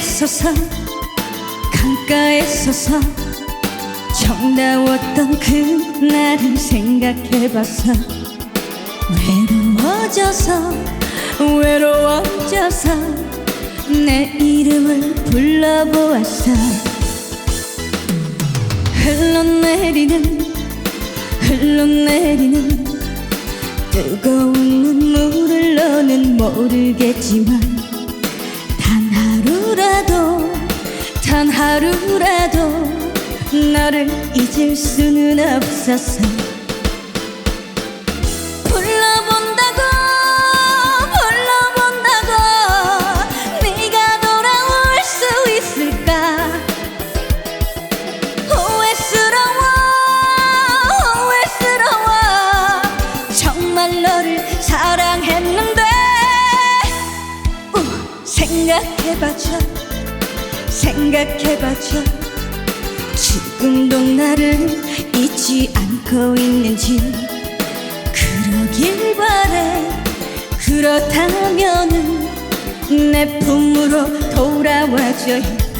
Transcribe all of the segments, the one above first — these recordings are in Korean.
서서 강가에 서서 정다웠던 그날을 생각해봤어 외로워져서 외로워져서 내 이름을 불러보았어. 흘러내리는 흘러내리는 뜨거운 눈물을 너는 모르겠지만 단 하루라도 단 하루라도 너를 잊을 수는 없었어 생각해봐줘. 생각해봐줘. 지금도 나를 잊지 않고 있는지. 그러길 바래. 그렇다면은 내 품으로 돌아와줘요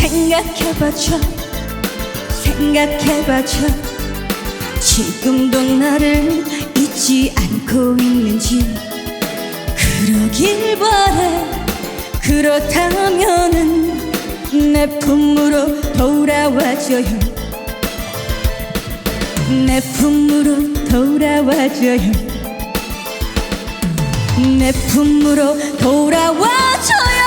생각해봐줘. 생각해봐줘. 지금도 나를 잊지 않고 있는지. 그러길 바래. 그렇다면은 내 품으로 돌아와줘요. 내 품으로 돌아와줘요. 내 품으로 돌아와줘요